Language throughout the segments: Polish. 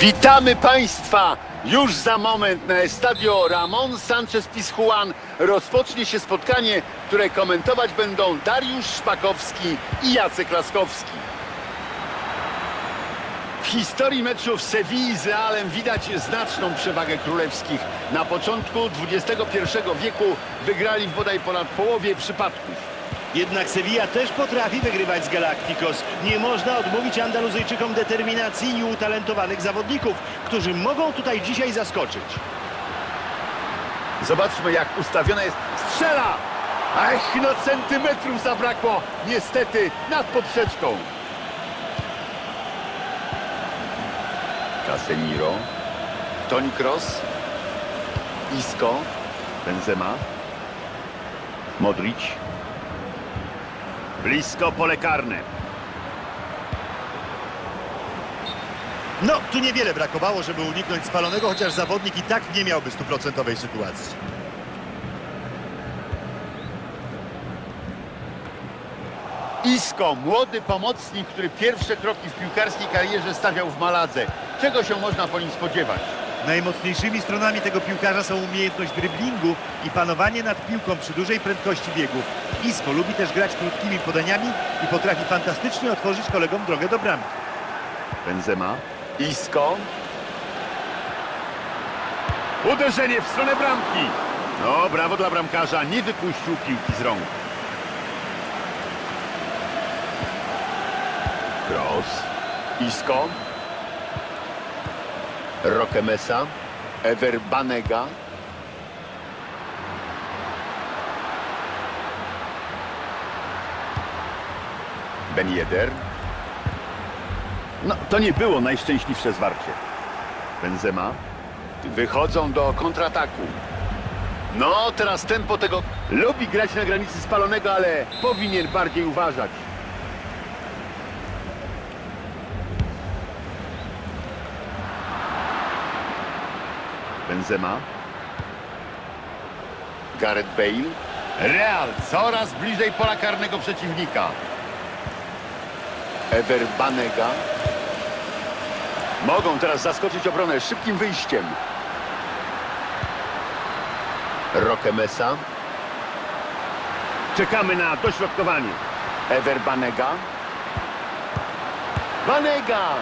Witamy Państwa! Już za moment na estadio Ramon Sanchez Pizjuan rozpocznie się spotkanie, które komentować będą Dariusz Szpakowski i Jacek Laskowski. W historii meczu w Sewilli z Realem widać znaczną przewagę królewskich. Na początku XXI wieku wygrali w bodaj ponad połowie przypadków. Jednak Sevilla też potrafi wygrywać z Galacticos. Nie można odmówić Andaluzyjczykom determinacji i utalentowanych zawodników, którzy mogą tutaj dzisiaj zaskoczyć. Zobaczmy jak ustawiona jest. Strzela! Ach, no centymetrów zabrakło. Niestety nad poprzeczką. Casemiro. Toni Kroos. Isco. Benzema. Modric. Blisko pole karne. No, tu niewiele brakowało, żeby uniknąć spalonego, chociaż zawodnik i tak nie miałby stuprocentowej sytuacji. Isco, młody pomocnik, który pierwsze kroki w piłkarskiej karierze stawiał w Maladze. Czego się można po nim spodziewać? Najmocniejszymi stronami tego piłkarza są umiejętność dryblingu i panowanie nad piłką przy dużej prędkości biegów. Isco lubi też grać krótkimi podaniami i potrafi fantastycznie otworzyć kolegom drogę do bramki. Benzema. Isco. Uderzenie w stronę bramki. No, brawo dla bramkarza. Nie wypuścił piłki z rąk. Cross. Isco. Roque Mesa. Ever Banega. Ben Yedder. No, to nie było najszczęśliwsze zwarcie. Benzema. Wychodzą do kontrataku. No, teraz tempo tego... Lubi grać na granicy spalonego, ale powinien bardziej uważać. Benzema. Gareth Bale. Real coraz bliżej pola karnego przeciwnika. Ever Banega. Mogą teraz zaskoczyć obronę szybkim wyjściem. Roque Mesa. Czekamy na dośrodkowanie. Ever Banega. Banega!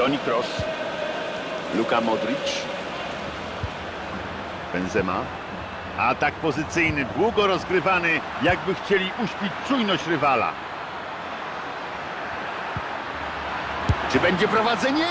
Toni Kroos. Luka Modric. Benzema. Atak pozycyjny, długo rozgrywany, jakby chcieli uśpić czujność rywala. Czy będzie prowadzenie?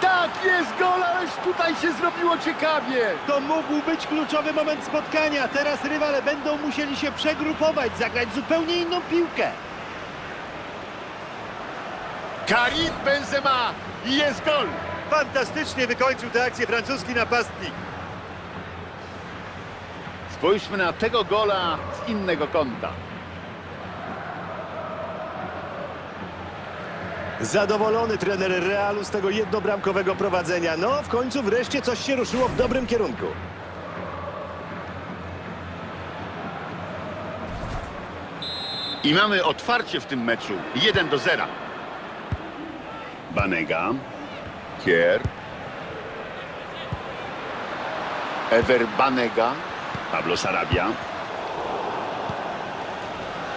Tak, jest gol, ależ tutaj się zrobiło ciekawie. To mógł być kluczowy moment spotkania. Teraz rywale będą musieli się przegrupować, zagrać zupełnie inną piłkę. Karim Benzema i jest gol. Fantastycznie wykończył tę akcję francuski napastnik. Spójrzmy na tego gola z innego kąta. Zadowolony trener Realu z tego jednobramkowego prowadzenia. No, w końcu wreszcie coś się ruszyło w dobrym kierunku. I mamy otwarcie w tym meczu. 1 do 0. Banega. Kier. Ever Banega. Pablo Sarabia.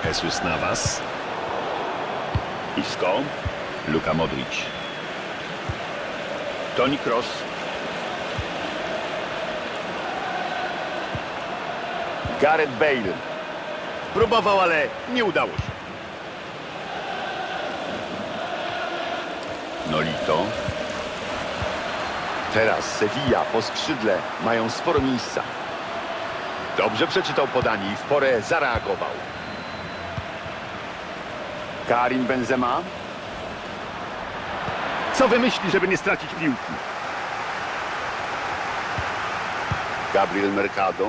Jesus Navas. Isco. Luka Modric. Toni Kroos. Gareth Bale. Próbował, ale nie udało się. Teraz Sevilla po skrzydle mają sporo miejsca. Dobrze przeczytał podanie i w porę zareagował. Karim Benzema. Co wymyśli, żeby nie stracić piłki? Gabriel Mercado.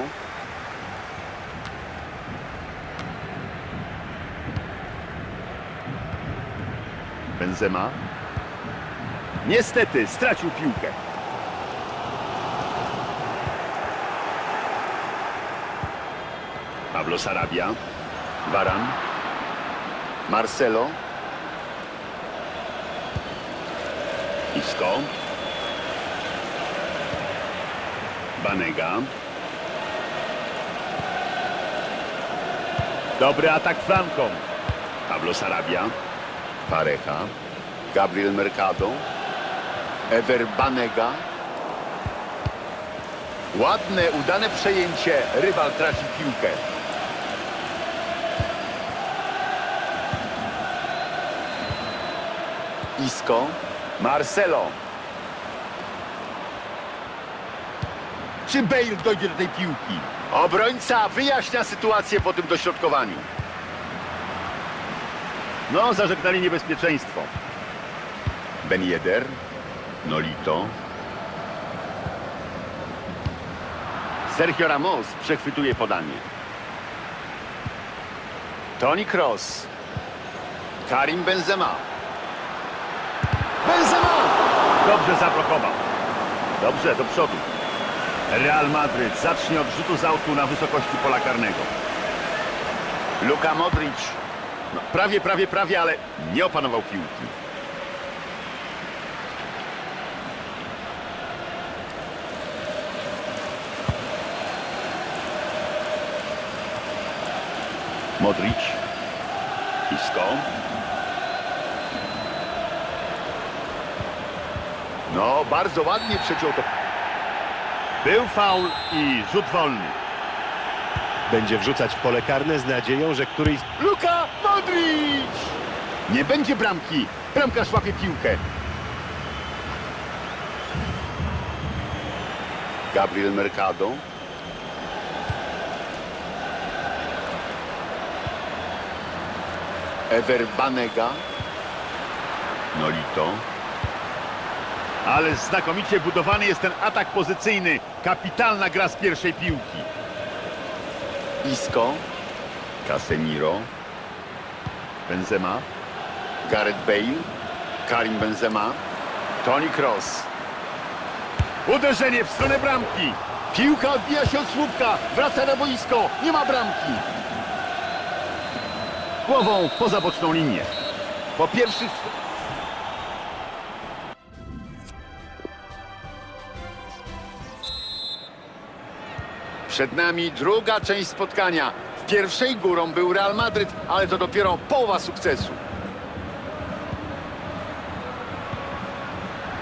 Benzema. Niestety stracił piłkę. Pablo Sarabia. Baran. Marcelo. Isco. Banega. Dobry atak flanką. Pablo Sarabia. Pareja. Gabriel Mercado. Ever Banega. Ładne, udane przejęcie. Rywal traci piłkę. Isco. Marcelo. Czy Bale dojdzie do tej piłki? Obrońca wyjaśnia sytuację po tym dośrodkowaniu. No, zażegnali niebezpieczeństwo. Ben Yedder. Nolito. Sergio Ramos przechwytuje podanie. Toni Kroos. Karim Benzema. Benzema! Dobrze zablokował. Dobrze, do przodu. Real Madryt zacznie od rzutu z autu na wysokości pola karnego. Luka Modric. No, prawie, prawie, prawie, ale nie opanował piłki. Modric. Isco. No, bardzo ładnie przeciął to. Był faul i rzut wolny. Będzie wrzucać w pole karne z nadzieją, że któryś... Luka Modric! Nie będzie bramki. Bramkarz łapie piłkę. Gabriel Mercado. Ever Banega. Nolito. Ale znakomicie budowany jest ten atak pozycyjny. Kapitalna gra z pierwszej piłki. Isco. Casemiro. Benzema. Gareth Bale. Karim Benzema. Toni Kroos. Uderzenie w stronę bramki. Piłka odbija się od słupka. Wraca na boisko. Nie ma bramki. Głową poza boczną linię. Po pierwszych... Przed nami druga część spotkania. W pierwszej górą był Real Madryt, ale to dopiero połowa sukcesu.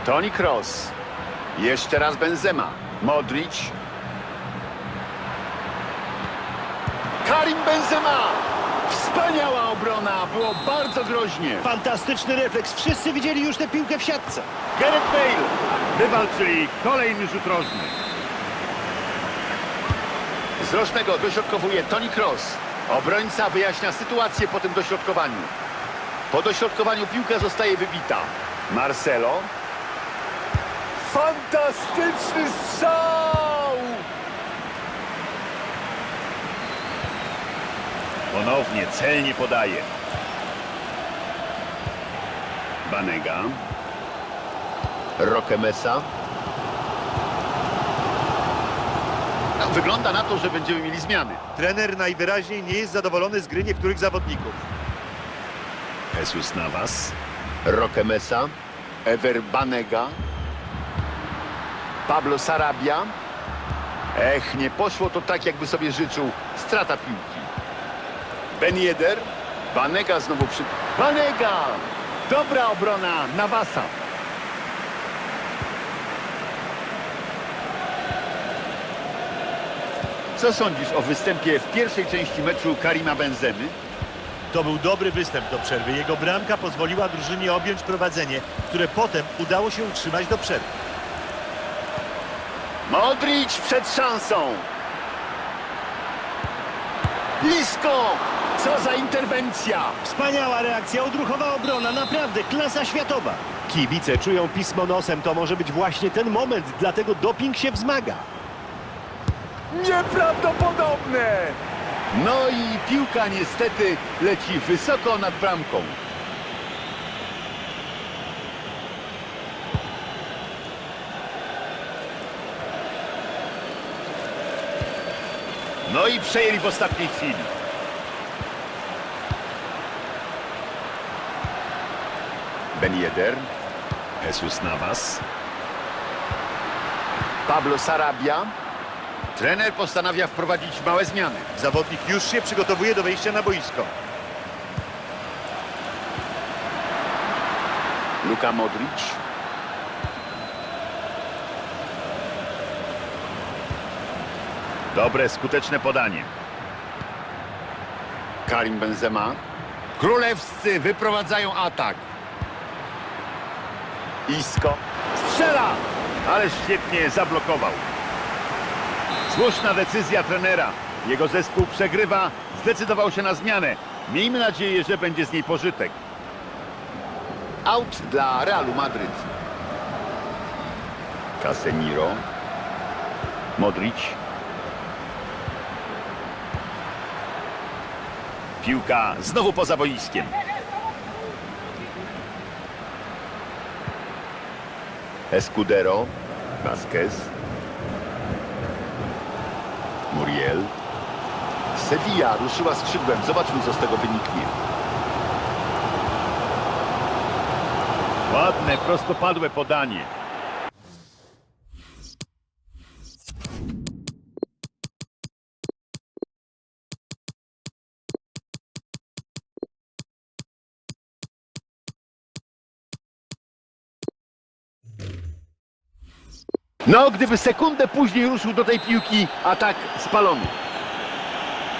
Toni Kroos. Jeszcze raz Benzema. Modric. Karim Benzema! Wspaniała obrona! Było bardzo groźnie. Fantastyczny refleks. Wszyscy widzieli już tę piłkę w siatce. Gareth Bale. Wywalczyli kolejny rzut rożny. Z rożnego dośrodkowuje Toni Kroos. Obrońca wyjaśnia sytuację po tym dośrodkowaniu. Po dośrodkowaniu piłka zostaje wybita. Marcelo. Fantastyczny strzał! Ponownie celnie podaje. Banega. Roquemesa. No, wygląda na to, że będziemy mieli zmiany. Trener najwyraźniej nie jest zadowolony z gry niektórych zawodników. Jesus Navas. Roquemesa. Ever Banega. Pablo Sarabia. Ech, nie poszło to tak, jakby sobie życzył. Strata piłki. Ben Yedder. Banega znowu przy... Banega! Dobra obrona Navasa. Co sądzisz o występie w pierwszej części meczu Karima Benzemy? To był dobry występ do przerwy. Jego bramka pozwoliła drużynie objąć prowadzenie, które potem udało się utrzymać do przerwy. Modric przed szansą. Blisko! Co za interwencja! Wspaniała reakcja, odruchowa obrona, naprawdę klasa światowa. Kibice czują pismo nosem, to może być właśnie ten moment, dlatego doping się wzmaga. Nieprawdopodobne! No i piłka niestety leci wysoko nad bramką. No i przejęli w ostatniej chwili. Ben Yedder. Jesus Navas. Pablo Sarabia. Trener postanawia wprowadzić małe zmiany. Zawodnik już się przygotowuje do wejścia na boisko. Luka Modric. Dobre, skuteczne podanie. Karim Benzema. Królewscy wyprowadzają atak. Isko. Strzela! Ale świetnie zablokował. Słuszna decyzja trenera. Jego zespół przegrywa. Zdecydował się na zmianę. Miejmy nadzieję, że będzie z niej pożytek. Out dla Realu Madryt. Casemiro. Modric. Piłka znowu poza boiskiem. Escudero. Vasquez. Muriel. Sevilla ruszyła skrzydłem. Zobaczmy, co z tego wyniknie. Ładne, prostopadłe podanie. No, gdyby sekundę później ruszył do tej piłki, atak spalony.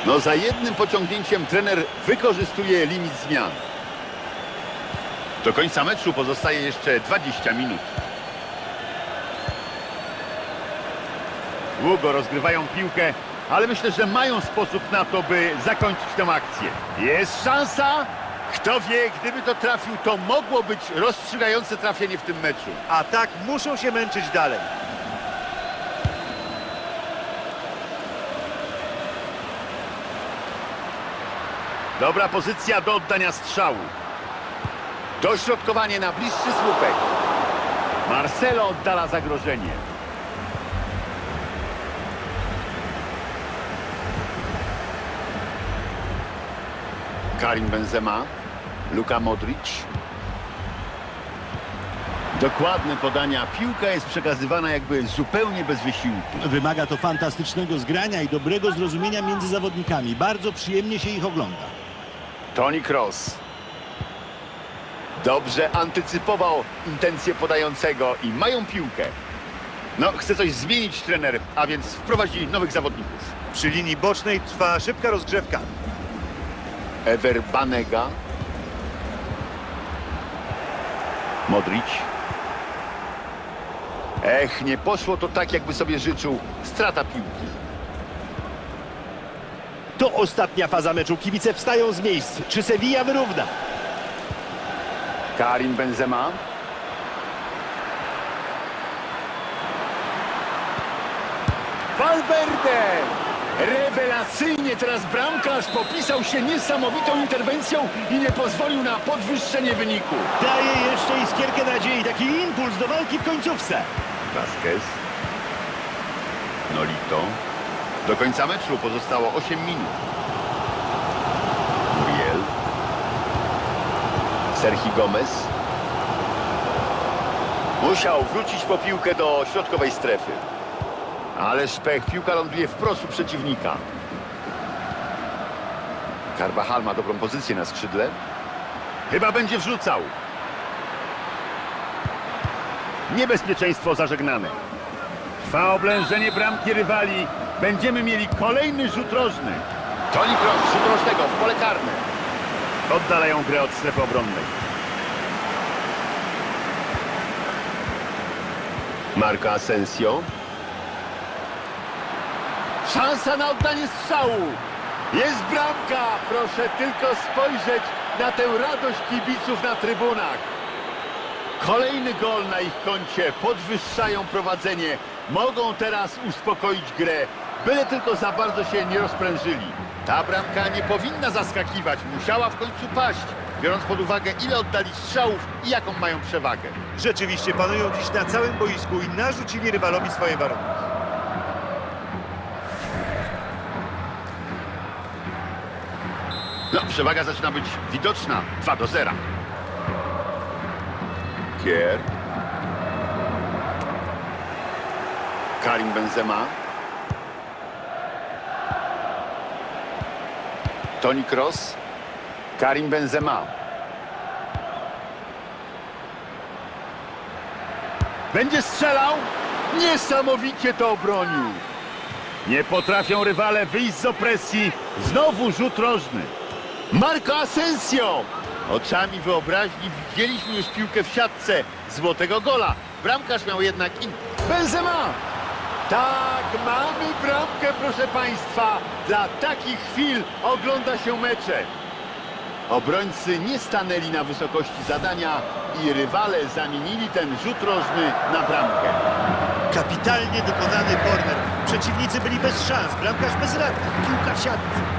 No, za jednym pociągnięciem trener wykorzystuje limit zmian. Do końca meczu pozostaje jeszcze 20 minut. Długo rozgrywają piłkę, ale myślę, że mają sposób na to, by zakończyć tę akcję. Jest szansa! Kto wie, gdyby to trafił, to mogło być rozstrzygające trafienie w tym meczu. A tak muszą się męczyć dalej. Dobra pozycja do oddania strzału. Dośrodkowanie na bliższy słupek. Marcelo oddala zagrożenie. Karim Benzema, Luka Modric. Dokładne podania. Piłka jest przekazywana jakby zupełnie bez wysiłku. Wymaga to fantastycznego zgrania i dobrego zrozumienia między zawodnikami. Bardzo przyjemnie się ich ogląda. Toni Kroos. Dobrze antycypował intencje podającego i mają piłkę. No, chce coś zmienić trener, a więc wprowadzi nowych zawodników. Przy linii bocznej trwa szybka rozgrzewka. Ever Banega. Modric. Ech, nie poszło to tak, jakby sobie życzył. Strata piłki. To ostatnia faza meczu. Kibice wstają z miejsc. Czy Sevilla wyrówna? Karim Benzema. Valverde! Rewelacyjnie teraz bramkarz popisał się niesamowitą interwencją i nie pozwolił na podwyższenie wyniku. Daje jeszcze iskierkę nadziei. Taki impuls do walki w końcówce. Vasquez. Nolito. Do końca meczu pozostało 8 minut. Muriel. Sergi Gomez. Musiał wrócić po piłkę do środkowej strefy. Ale szpech, piłka ląduje wprost u przeciwnika. Carvajal ma dobrą pozycję na skrzydle. Chyba będzie wrzucał. Niebezpieczeństwo zażegnane. Trwa oblężenie bramki rywali. Będziemy mieli kolejny rzut rożny. Toni Kroos, rzut rożnego w pole karne. Oddalają grę od strefy obronnej. Marco Asensio. Szansa na oddanie strzału. Jest bramka. Proszę tylko spojrzeć na tę radość kibiców na trybunach. Kolejny gol na ich koncie, podwyższają prowadzenie, Mogą teraz uspokoić grę, byle tylko za bardzo się nie rozprężyli. Ta bramka nie powinna zaskakiwać, musiała w końcu paść, biorąc pod uwagę ile oddali strzałów i jaką mają przewagę. Rzeczywiście panują dziś na całym boisku i narzucili rywalowi swoje warunki. No, przewaga zaczyna być widoczna. 2 do 0. Kier. Karim Benzema. Toni Kroos. Karim Benzema. Będzie strzelał? Niesamowicie to obronił. Nie potrafią rywale wyjść z opresji. Znowu rzut rożny. Marco Asensio! Oczami wyobraźni widzieliśmy już piłkę w siatce złotego gola. Bramkarz miał jednak in... Benzema! Tak, mamy bramkę, proszę Państwa. Dla takich chwil ogląda się mecze. Obrońcy nie stanęli na wysokości zadania i rywale zamienili ten rzut rożny na bramkę. Kapitalnie wykonany korner. Przeciwnicy byli bez szans, bramkarz bezradny, piłka w siatce.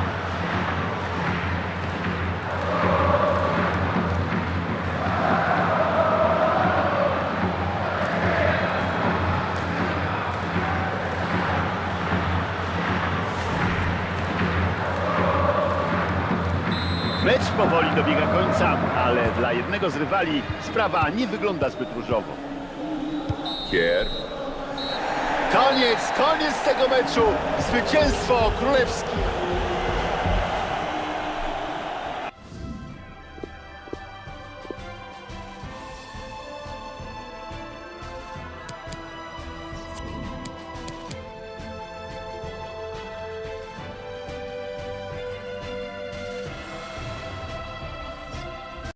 Mecz powoli dobiega końca, ale dla jednego z rywali sprawa nie wygląda zbyt różowo. Kier. Koniec, koniec tego meczu! Zwycięstwo królewskie!